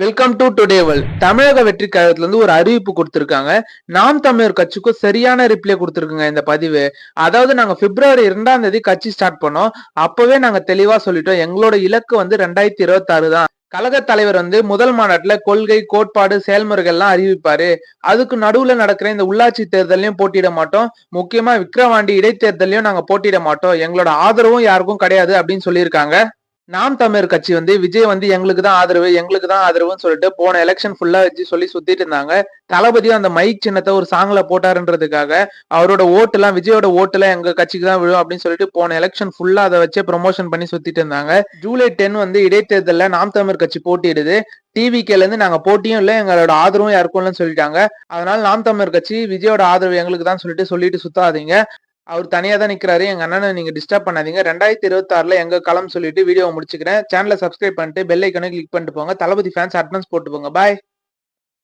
Welcome to today world தமிழக வெற்றி கழகத்துல இருந்து ஒரு அறிவிப்பு கொடுத்திருக்காங்க. நாம் தமிழர் கட்சிக்கும் சரியான ரிப்ளை கொடுத்திருக்குங்க இந்த பதிவு. அதாவது நாங்க பிப்ரவரி இரண்டாம் தேதி கட்சி ஸ்டார்ட் பண்ணோம். அப்பவே நாங்க தெளிவா சொல்லிட்டோம். எங்களோட இலக்கு வந்து ரெண்டாயிரத்தி இருபத்தி ஆறு தான். கழக தலைவர் வந்து முதல் மாநாட்டுல கொள்கை கோட்பாடு செயல்முறைகள் எல்லாம் அறிவிப்பாரு. அதுக்கு நடுவுல நடக்கிற இந்த உள்ளாட்சி தேர்தலையும் போட்டியிட மாட்டோம். முக்கியமா விக்கிரவாண்டி இடைத்தேர்தலையும் நாங்க போட்டியிட மாட்டோம். எங்களோட ஆதரவும் யாருக்கும் கிடையாது அப்படின்னு சொல்லியிருக்காங்க. நாம் தமிழர் கட்சி வந்து விஜய் வந்து எங்களுக்கு தான் ஆதரவு எங்களுக்கு தான் ஆதரவுன்னு சொல்லிட்டு போன எலெக்ஷன் ஃபுல்லா வச்சு சொல்லி சுத்திட்டு இருந்தாங்க. தளபதியும் அந்த மைக் சின்னத்தை ஒரு சாங்ல போட்டாருன்றதுக்காக அவரோட ஓட்டு எல்லாம் விஜயோட ஓட்டு எல்லாம் எங்க கட்சிக்கு தான் விழும் அப்படின்னு சொல்லிட்டு போன எலெக்ஷன் ஃபுல்லா அதை வச்சே ப்ரொமோஷன் பண்ணி சுத்திட்டு இருந்தாங்க. ஜூலை டென் வந்து இடைத்தேர்தலில் நாம் தமிழர் கட்சி போட்டியிடுது. டிவிகேல இருந்து நாங்க போட்டியும் இல்லை எங்களோட ஆதரவும் யாருக்கும் இல்லைன்னு சொல்லிட்டாங்க. அதனால நாம் தமிழர் கட்சி விஜயோட ஆதரவு எங்களுக்கு தான் சொல்லிட்டு சொல்லிட்டு சுத்தாதீங்க. அவர் தனியாக தான் நிற்கிறாரு எங்கள் அண்ணனை நீங்கள் டிஸ்டர்ப் பண்ணாதீங்க. ரெண்டாயிரத்தி இருபத்தாறில் எங்கள் களம் சொல்லிட்டு வீடியோ முடிச்சுக்கிறேன். சேனலை சப்ஸ்கிரைப் பண்ணிட்டு பெல் ஐக்கனை கிளிக் பண்ணிட்டு போங்க. தளபதி ஃபேன்ஸ் அட்வான்ஸ் போட்டு போங்க. பாய்